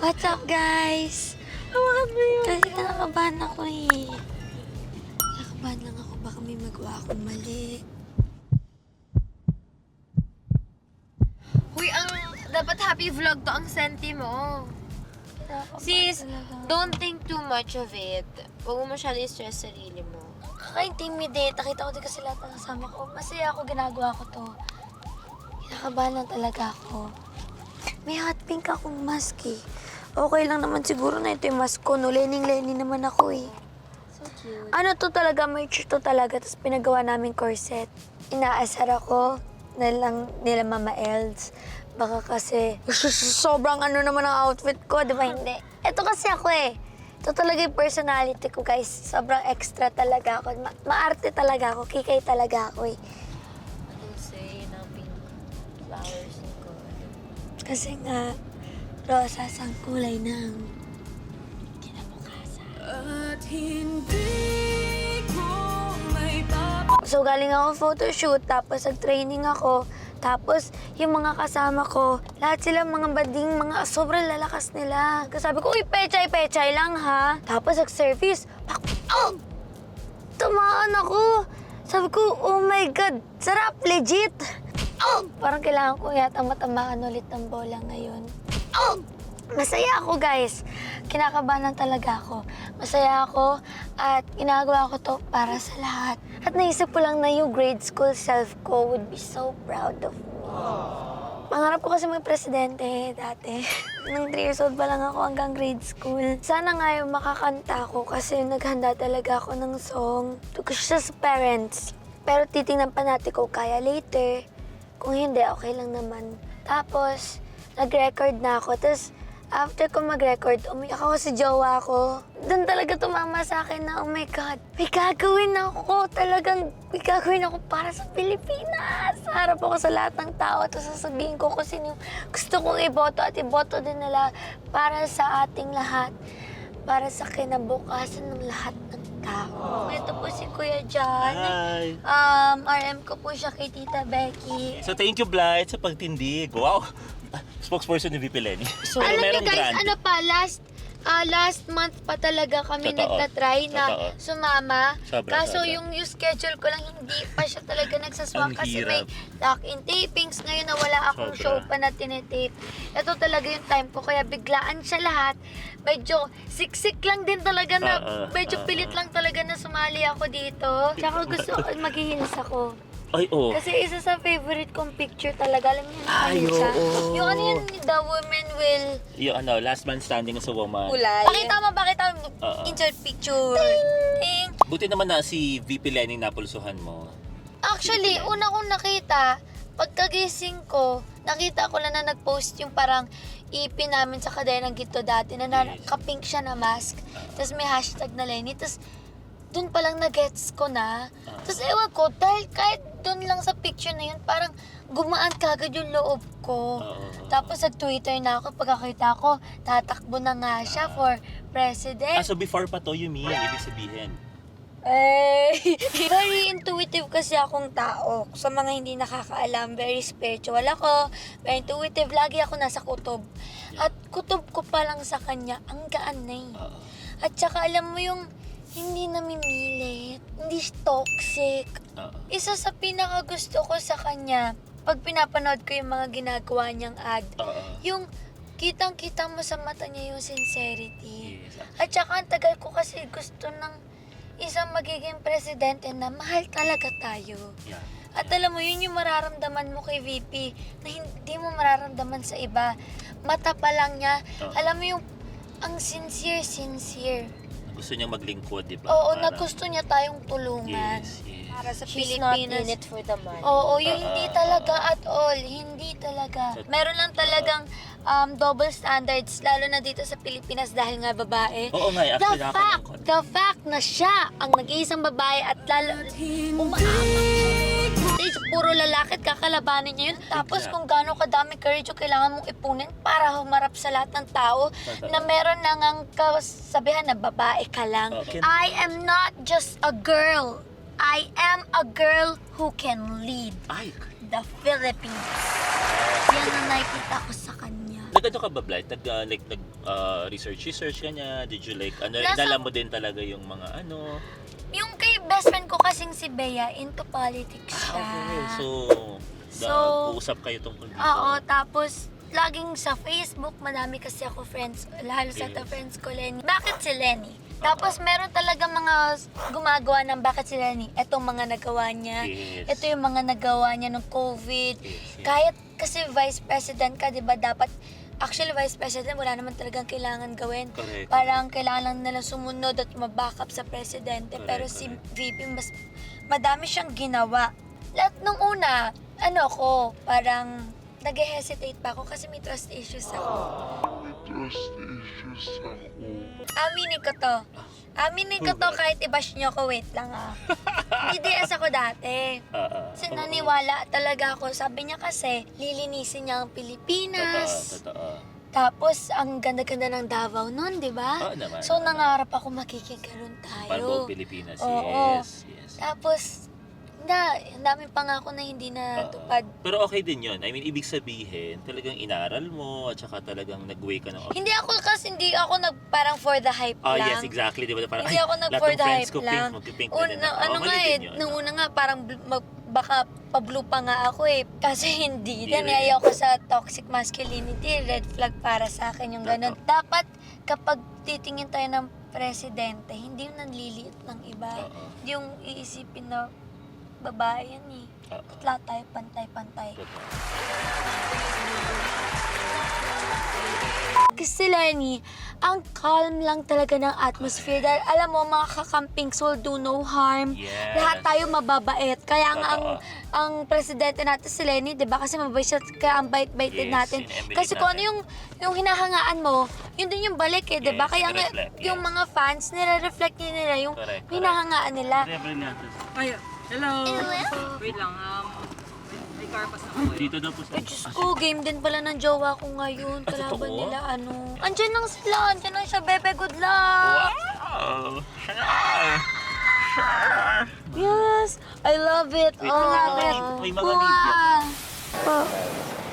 What's up, guys? Hawakan mo yun. Kasi kinakabahan ako eh. Kinakabahan lang ako. Baka may magawa akong mali. Uy, ang dapat happy vlog to ang senti mo. Sis, don't think too much of it. Huwag mo masyado i-stress sarili mo. Kaka-intimidate. Nakita ko din kasi lahat ng kasama ko. Masaya ako, ginagawa ko to. Kinakabahan lang talaga ako. May hot pink akong mask eh. Okay lang naman siguro na ito yung mask ko. No, lening-lening naman ako eh. So cute. Ano to talaga, merch to talaga. Tapos pinagawa namin corset. Inaasar ako na lang nila Mama Els. Baka kasi sobrang ano naman ang outfit ko, di ba? Hindi. Ito kasi ako eh. Ito talaga yung personality ko, guys. Sobrang extra talaga ako. Ma- maarte talaga ako. Kikay talaga ako eh. Kasi nga, rosas ang kulay ng kinabukasan. At hindi So galing ako photoshoot, tapos nag-training ako. Tapos yung mga kasama ko, lahat sila mga bading, mga sobrang lalakas nila. Kasi sabi ko, uy, pechay-pechay lang ha. Tapos nag-service, pak, oh! Tamaan ako. Sabi ko, oh my God, sarap, legit. Parang kailangan ko yata matamaan ulit ng bola ngayon. Masaya ako, guys. Kinakabahan talaga ako. Masaya ako at ginagawa ko to para sa lahat. At naisip ko lang na yung grade school self ko would be so proud of me. Pangarap ko kasi may presidente dati. Nung 3 years old pa lang ako hanggang grade school. Sana nga yung makakanta ako kasi naghanda talaga ako ng song. To siya sa parents. Pero titingnan pa natin kung kaya later. Kung hindi, okay lang naman. Tapos, nag-record na ako. Tapos, after ko mag-record, umiyak ako sa jowa ko. Doon talaga tumama sa akin na, oh my God, may gagawin ako. Talagang may gagawin ako para sa Pilipinas. Harap ako sa lahat ng tao. Tapos sasabihin ko kung sino yung gusto kong iboto at iboto din nila para sa ating lahat. Para sa kinabukasan ng lahat ng tao. Ito po si Kuya John. Hi! Um, RM ko po siya kay Tita Becky. So thank you Blight sa pagtindig. Wow! Ah, Spokesperson ni VP Lenny. So, Alam niyo merong guys, grant. ano pa, last ah, last month pa talaga kami Totoo. nagtatry na Totoo. sumama. Sobra, Kaso sobra. yung, yung schedule ko lang, hindi pa siya talaga nagsaswak Ang kasi may hirap. lock-in tapings. Ngayon na wala akong Sobra. show pa na tinetape. Ito talaga yung time ko, kaya biglaan siya lahat. Medyo siksik lang din talaga na, Oo, medyo oo. pilit lang talaga na sumali ako dito. Tsaka gusto ko, maghihils ako. Ay, oh. Kasi isa sa favorite kong picture talaga, alam niyo na Ay, siya? oo. Yung ano yun, the woman will Yung ano, last man standing as a woman. Kulay. Pakita mo, pakita mo. Oo. Insert picture. Ting. Buti naman na si VP Lenny napulsuhan mo. Actually, una kong nakita, pagkagising ko, nakita ko lang na nag-post yung parang EP namin sa Kadenang Ginto dati na nakapink siya na mask. Tapos may hashtag na Lenny. Tapos doon pa lang na-gets ko na. Tapos ewan ko, dahil kahit doon lang sa picture na yun, parang gumaan kagad yung loob ko. Oo. Tapos nag-Twitter na ako, pagkakita ko, tatakbo na nga siya for president. Ah, so before pa to, you mean, ibig sabihin. Eh, very intuitive kasi akong tao. Sa mga hindi nakakaalam, very spiritual ako. Very intuitive. Lagi ako nasa kutob. At kutob ko pa lang sa kanya, ang gaan na eh. Oo. At saka alam mo yung hindi namimilit, hindi toxic. Oo. Isa sa pinaka gusto ko sa kanya, pag pinapanood ko yung mga ginagawa niyang ad, Oo. yung kitang-kita mo sa mata niya yung sincerity. Yes. At saka ang tagal ko kasi gusto ng isang magiging presidente na mahal talaga tayo. Yeah. At alam mo, yun yung mararamdaman mo kay VP na hindi mo mararamdaman sa iba. Mata pa lang niya. Oo. Alam mo yung ang sincere, sincere. Gusto niya maglingkod, di ba? Oo, na gusto niya tayong tulungan. Yes, yes. Para sa She's Pilipinas. not in it for the money. Oo, yung Ah, hindi talaga at all. Hindi talaga. So- Meron lang talagang um, double standards, lalo na dito sa Pilipinas dahil nga babae. Oo nga, eh, The actually fact, nakakalungkot. the fact na siya ang nag-iisang babae at lalo, umaapak siya. Stage, puro lalaki at kakalabanin niya yun. Tapos kung gaano kadami courage yung kailangan mong ipunin para humarap sa lahat ng tao na meron nang ang kasabihan na babae ka lang. Okay. I am not just a girl. I am a girl who can lead Ay, the Philippines. Yan ang nakikita ko sa kanya. Nag-ano ka ba, Blight? Nag, uh, like, nag, uh, research, research ka niya? Did you like, ano, Nasa- inala mo din talaga yung mga ano? Yung kay best friend ko kasing si Bea, into politics siya. Okay, so, So, da, uusap kayo tungkol dito. Oo, tapos laging sa Facebook, madami kasi ako friends, lalo sa Yes. friends ko, Lenny. Bakit si Lenny? Tapos meron talaga mga gumagawa ng bakit si Lenny. Etong mga nagawa niya. Yes. Ito yung mga nagawa niya ng COVID. Yes, yes. Kahit kasi vice president ka, di ba, dapat Actually, vice president, wala naman talagang kailangan gawin. Correct. Parang kailangan lang nila sumunod at mabackup sa presidente. Correct, Pero si correct. VP, mas madami siyang ginawa. Lahat nung una, ano ko, parang nag-hesitate pa ako kasi may trust issues ako. trust issues ako. Aminin ko to. Aminin ko to kahit i-bash nyo ko. Wait lang ah. BDS ako dati. Ah. Kasi Oo. naniwala talaga ako. Sabi niya kasi, lilinisin niya ang Pilipinas. Totoo, totoo. Tapos, ang ganda-ganda ng Davao nun, di ba? Oo naman. So, nangarap ako makikikaroon tayo. Para buong Pilipinas, Oo. yes, yes. Tapos, na, ang dami pangako na hindi na Oo. Pero okay din yun. I mean, ibig sabihin, talagang inaral mo at saka talagang nag-way ka ng... Hindi ako kasi hindi ako nag parang for the hype Ah, lang. yes, exactly. Di ba? Parang, Hindi ay, ako nag lahat for the friends hype ko lang. pink, magpipink na din Una, ako. ano nga mali eh, din yun. nung una nga parang bl- mag- baka pablo pa nga ako eh. Kasi hindi. Hindi Then rin. ayaw ko sa toxic masculinity. Red flag para sa akin yung ganun. Dapat kapag titingin tayo ng presidente, hindi yung nanliliit ng iba. Oo. Hindi yung iisipin na babae yan eh. Oo. At lahat tayo pantay-pantay. Kasi Lenny, ang calm lang talaga ng atmosphere. Dahil alam mo, mga kakampings will do no harm. Yes. Lahat tayo mababait. Kaya nga ang, ang presidente natin si Lenny, di ba? Kasi mabait siya, kaya ang bait-bait din Yes, natin. Kasi kung ano natin. yung, yung hinahangaan mo, yun din yung balik eh, di ba? Yes, Kaya nga, yung yes. mga fans, nire-reflect nila yung Correct, correct. hinahangaan nila. Ay, hello. Wait lang, um, may carpas na ako. Dito daw po sa... Ay, Diyos ko, game din pala ng jowa ko ngayon. Ah, Kalaban totoo? nila, ano. Andyan lang sila, andyan lang siya, Bebe, good luck! Wow! Yes, I love it. Wait, oh, may love mga it. need- may mga need yan. Wow. Po.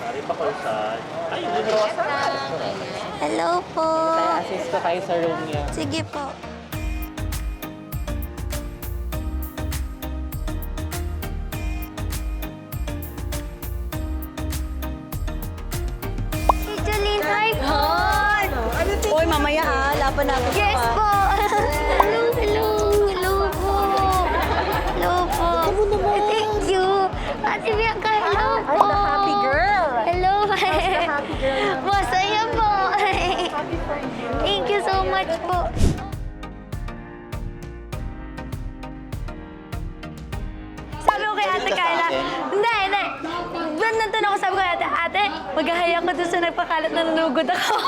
Ay, pakalsan. Ay, bunuwasan. Hello po. Assist ko kayo sa room niya. Sige po. Laban natin. Yes po. Maghahaya ko doon sa nagpakalat na nanugod ako.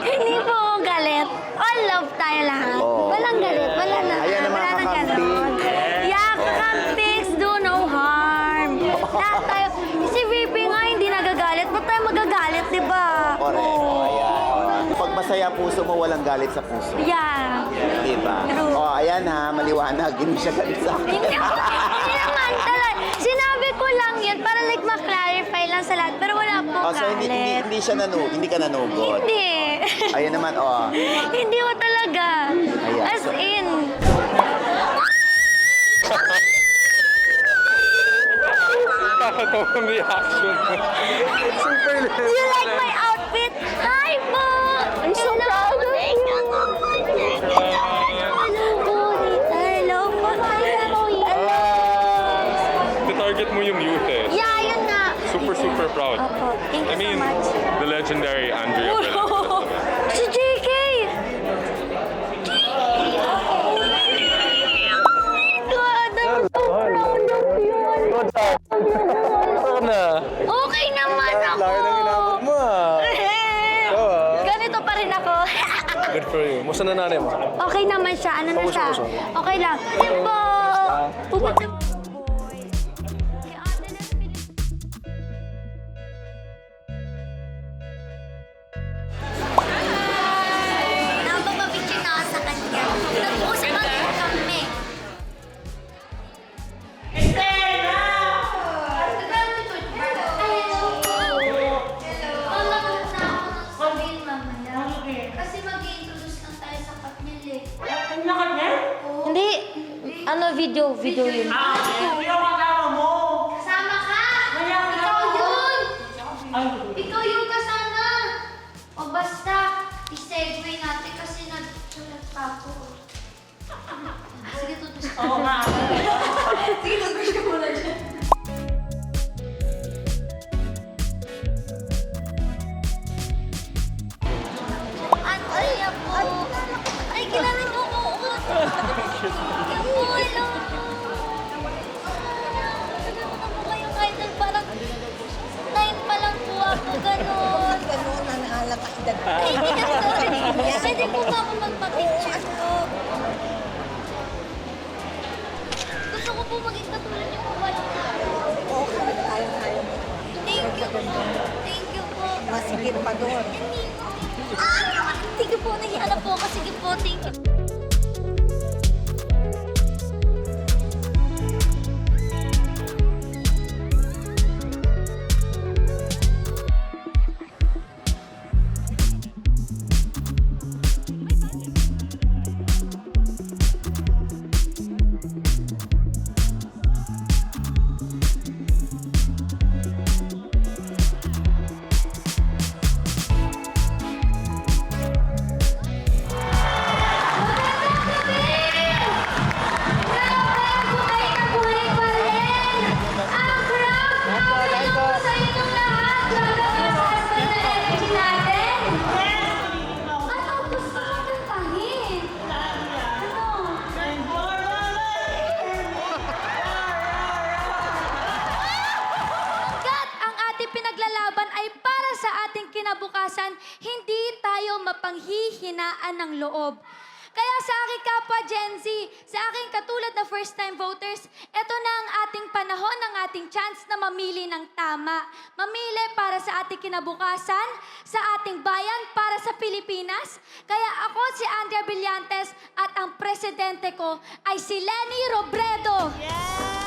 Hindi po ako galit. All love tayo lahat. Walang galit. Wala na. Ayan ang mga Wala nang kakamping. ganon. Yeah, kakampings do no harm. Lahat tayo. Si VP nga hindi nagagalit. Ba't tayo magagalit, di ba? Correct. Oo. Ayan. Pag masaya puso mo, walang galit sa puso. Yeah. Di ba? True. Oh, ayan ha, maliwanag. Hindi siya galit sa akin. Hindi, hindi naman talaga. Sinabi ko lang yun para like ma-clarify lang sa lahat. Pero wala po Oh, so hindi, hindi, hindi siya nanu, hindi ka nanugod. Hindi. Ayan naman, oh. Hindi ko talaga. Ayan. As in. Do you like my outfit? Hi po! I'm so proud of you. Hello Tita. Hello po. Hello. Hello. target mo yung youth eh. Yeah, yun. Super, super proud. Opo. Thank you I mean, so much. the legendary Andrea si JK! So proud of you. Okay naman ako. Laki ng inabot mo ah. Ganito pa rin ako. Good for you. Musta na nanay mo? okay naman siya. Ano na siya? Okay lang. Yan po. Napapapicture video, yun. Kasama ka! Ikaw yun! Ikaw yung kasama! O basta, i-segue natin kasi nagsulat pa ako. Ah, Sige, tutus ka. Oo nga. Sige, tutus ka muna dyan. Loob. Kaya sa aking kapwa Gen Z, sa aking katulad na first-time voters, ito na ang ating panahon, ang ating chance na mamili ng tama. Mamili para sa ating kinabukasan, sa ating bayan, para sa Pilipinas. Kaya ako si Andrea Brillantes at ang presidente ko ay si Lenny Robredo. Tinaway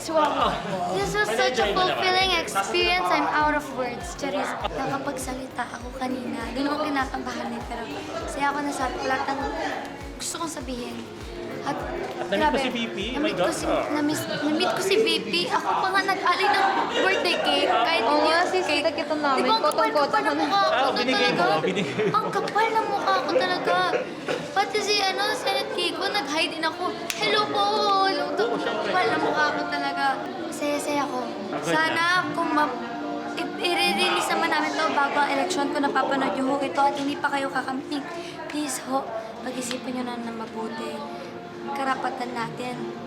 words. Wow. This was such a fulfilling experience. I'm out of words. Charis, nakapagsalita ako kanina. Doon ako kinakabahan eh. Pero saya ako nasabi ko lahat ng gusto kong sabihin. At, na-meet mo si VP? Oh my na-meet God. ko si, na-miss, na-meet ko si VP. Ako pa nga nag-alay ng birthday cake. Kahit Oo hindi nga, sis, cake. kita kita namin. Di ba ang kapal-kapal ka ng na. mukha ko Ah, na binigay mo, talaga? binigay mo. Ang kapal ng mukha ko talaga. Pati si ano, Senate Kiko, nag-hi din ako. Hello po! Hello to. Kapal ng mukha ko talaga. Saya-saya ko. Sana kung ma... I-release naman namin to bago ang eleksyon kung napapanood niyo ho ito at hindi pa kayo kakamping, please ho, pag-isipan niyo na ng mabuti. Karapatan natin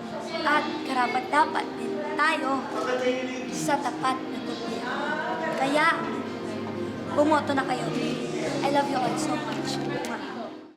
at karapat dapat din tayo sa tapat na gobyerno. Kaya, bumoto na kayo. I love you all so much.